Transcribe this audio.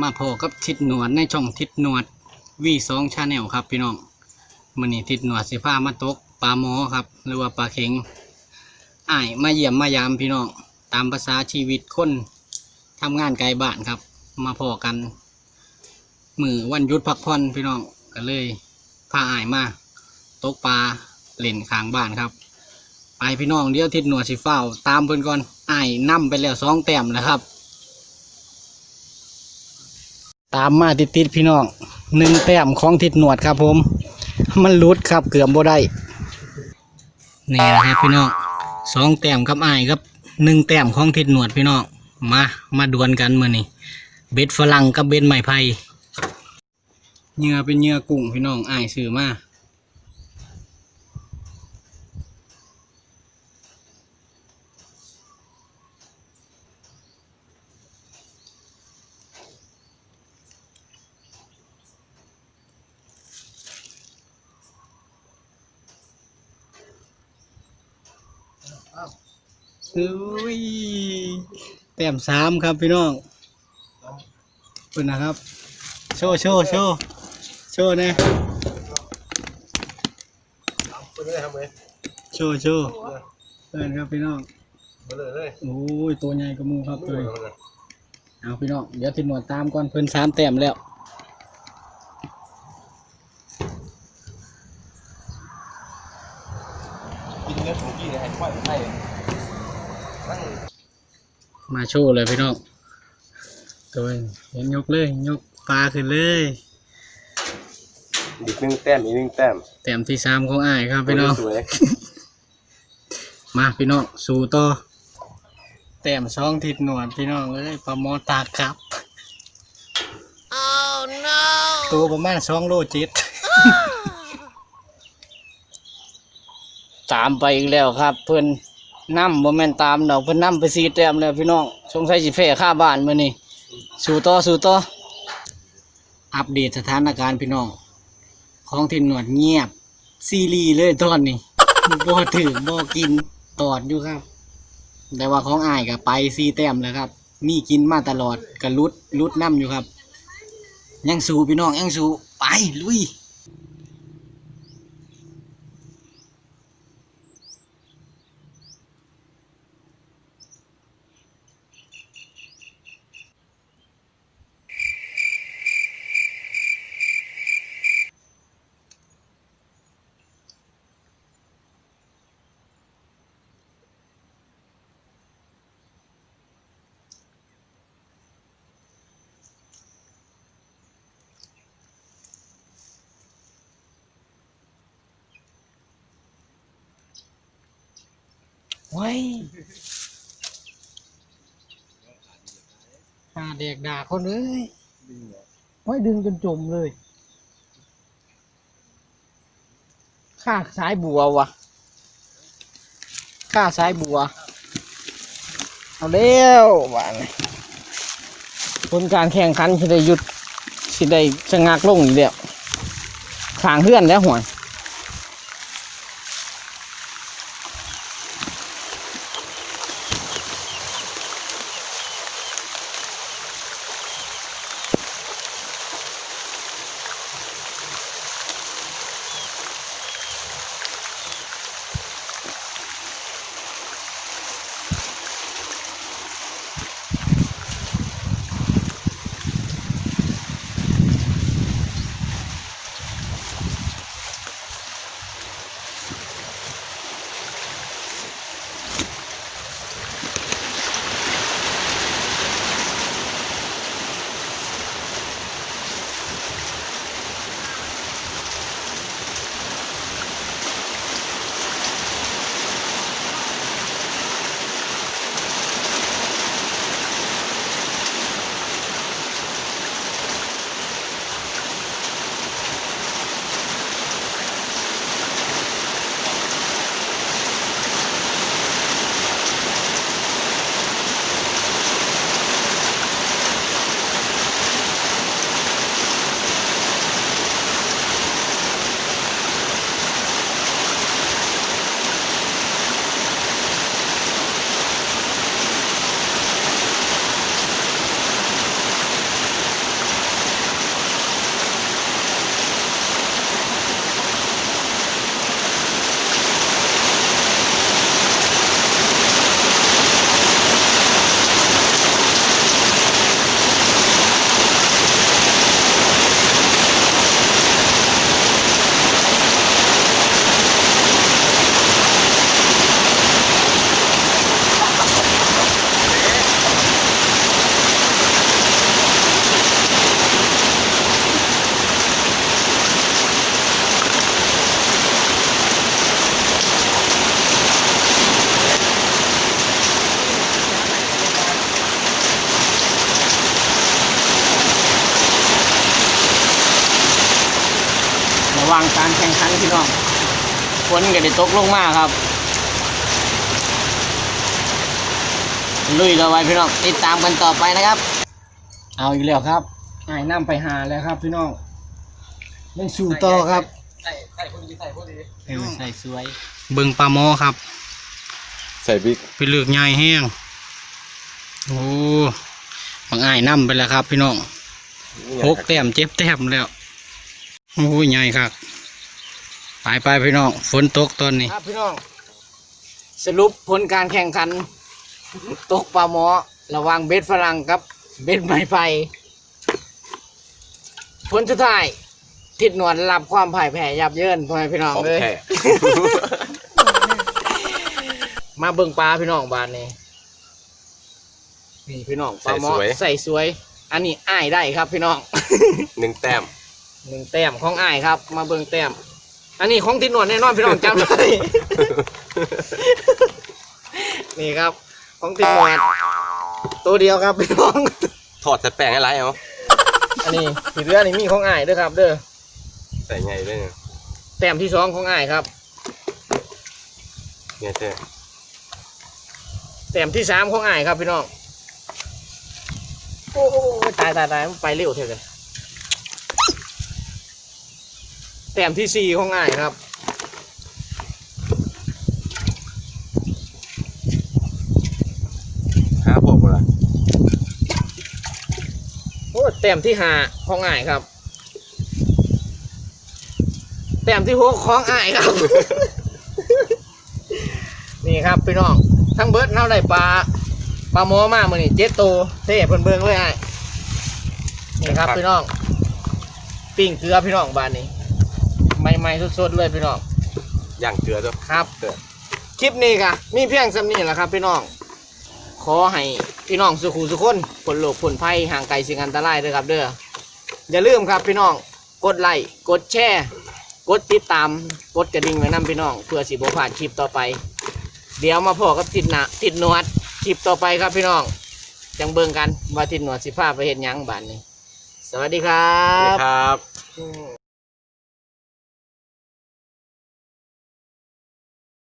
มาพอกับทิดหนวดในช่องทิดหนวดวีสองชาแนลครับพี่น้องมันนี้ทิดหนวดสิพามาตกปลาหมอครับ หรือว่าปลาเข็งอ้ายมาเยี่ยมมายามพี่น้องตามภาษาชีวิตคนทำงานไกลบ้านครับ มาพอกัน มือวันหยุดพักผ่อนพี่น้องก็เลยพาอ้ายมาตกปลาเล่นข้างบ้านครับ ไปพี่น้องเดี๋ยวทิดหนวดสิเฝ้าตามเพิ่นก่อนอ้ายนํไปแล้วสองแต้มนะครับ ตามมาติดติดๆพี่น้องหนึ่งแต้มของทิดหนวดครับผม มันหลุดครับเกือบบ่ได้นี่นะครับพี่น้องสองแต้มกับอ้ายครับหนึ่งแต้มของทิดหนวดพี่น้องมามาดวลกันเมื่อนี่เบ็ดฝรั่งกับเบ็ดไม้ไผ่เหยื่อเป็นเหยื่อกุ้งพี่น้องอ้ายซื้อมา เฮ้ยแต้มสามครับพี่น้องขอบคุณนะครับ โชว์โชว์โชว์โชว์นะไปเลยครับเว้ยโชว์โชว์เอินครับพี่น้องไปเลยเลยโอ้ยตัวใหญ่กระมูครับไปตัวเลยนี้เอาพี่น้องเดี๋ยวติดหนวดตามก่อนเพิ่นสามแต้มแล้ว กินเนื้อถูกี้เลยให้ควายให้นั่ง มาโชว์เลยพี่น้องตัวนี้เห็นยกเลยยกปลาขึ้นเลยอีกหนึ่งแต้มอีกหนึ่งแต้มแต้มที่สามของอ้ายครับพี่น้องสวยมาพี่น้องสู่ต่อแต้มสองทิศหนวดพี่น้องเอ้ยปลาหมอตากครับ oh no ตัวประมาณสองโลเจ็ด ตามไปอีกแล้วครับ เพื่อนนั่มโมเมนตามดอกเพื่อนนั่มไปสีแต้มแล้วพี่น้องสงสัยสิแพ้ค่าบ้านมื่อนี่สู่ต่อสู่ต่ออัปเดตสถานการณ์พี่น้อง ของทิศหนวดเงียบ ซีรีส์เลยตอนนี้บ่ถือบ่กินตอดอยู่ครับ แต่ว่าของอายก็ไปซีแต้มแล้วครับ มีกินมาตลอดก็ลุดลุดน้ำอยู่ครับ ยังสู้พี่น้องยังสู้ไปลุย ไว้หาเด็กด่าคนเอ้ยไว้ดึงจนจมเลย ข้าสายบัววะข้าสายบัว เอาเร็วบ้านผลการแข่งขันสิได้หยุดสิได้ชะงักลงอีกแล้วขางเพื่อนแล้วห่วย ข่งขันพี่น้องฝนก็ได้ตกลงมาครับลุยกันไว้พี่น้องติดตามกันต่อไปนะครับ เอาอีกแล้วครับไอ้น้ำไปหาแล้วครับ พี่น้องเล่นสู่ต่อครับใส่ใส่พอดีใส่พอดีเออใส่สวย เบิ่งปลาหมอครับ ใส่บิ๊กไปเลือกใหญ่แห้งโอ้บางอ้ายน้ำไปแล้วครับ พี่น้องหกแต้มเจ็บแต้มแล้วโอ้ยใหญ่ครับ ไปไปพี่น้องฝนตกตอนนี้ ครับพี่น้อง สรุปผลการแข่งขัน ตกปลาหมอ ระหว่างเบ็ดฝรั่งกับ เบ็ดไม้ไผ่ผลสุดท้ายทิดหนวดรับความพ่ายแพ้ยับเยินพ่อแม่พี่น้องของเลยแท้มาเบิ่งปลาพี่น้องบ้านนี้นี่พี่น้องปลาหมอใส่สวย อันนี้อ้ายได้ครับพี่น้องหนึ่งแต้มหนึ่งแต้มของอ้ายครับ มาเบิ่งแต้ม อันนี้ของทิดหนวดแน่นอนพี่น้องจำได้นี่ครับ ของทิดหนวดตัวเดียวครับพี่น้อง ถอดแต่แป้งให้ไรเอาอันนี้สีเรือนี่มีของอ้ายเด้วยครับ เด้อใส่ไงด้วยเนี่ยแต้มที่สองของอ้ายครับเนี่ยเจ๊แต้มที่สามของอ้ายครับพี่น้อง โอ้โหตายตายตายมันไปเร็วเถอะเลย แต้มที่สี่ของอ้ายครับหาผมละโอ้แต้มที่ห้าของอ้ายครับ แต้มที่หกของอ้ายครับ นี่ครับพี่น้อง ทั้งเบิร์ดเท่าได้ปลาปลาหมอมาเมื่อนี่เจ็ดตัวเท่เพิ่นเบิ่งเลยอ้ายนี่ครับพี่น้อง ปิ้งเกลือพี่น้องบ้านนี้ ใหม่ๆสดๆเลยพี่น้องย่างเกลือด้วยครับเกลือคลิปนี้ค่ะมีเพียงสำนี้แหละครับ พี่น้อง ขอให้พี่น้องสุขุสุขคนผลโลกผลภัยห่างไกลสิ่งอันตรายเด้อครับ เด้ออย่าลืมครับพี่น้องกดไลค์กดแชร์กดติดตามกดกระดิ่งไว้นํพี่น้อง เพื่อสิบ่พลาดคลิปต่อไป เดี๋ยวมาพอกับติดหนะติดหนวดคลิปต่อไปครับพี่น้องจังเบิ่งกันว่าติดหนวดสิพาไปเห็นยังบ้านนี้ สวัสดีครันี่บครับอืม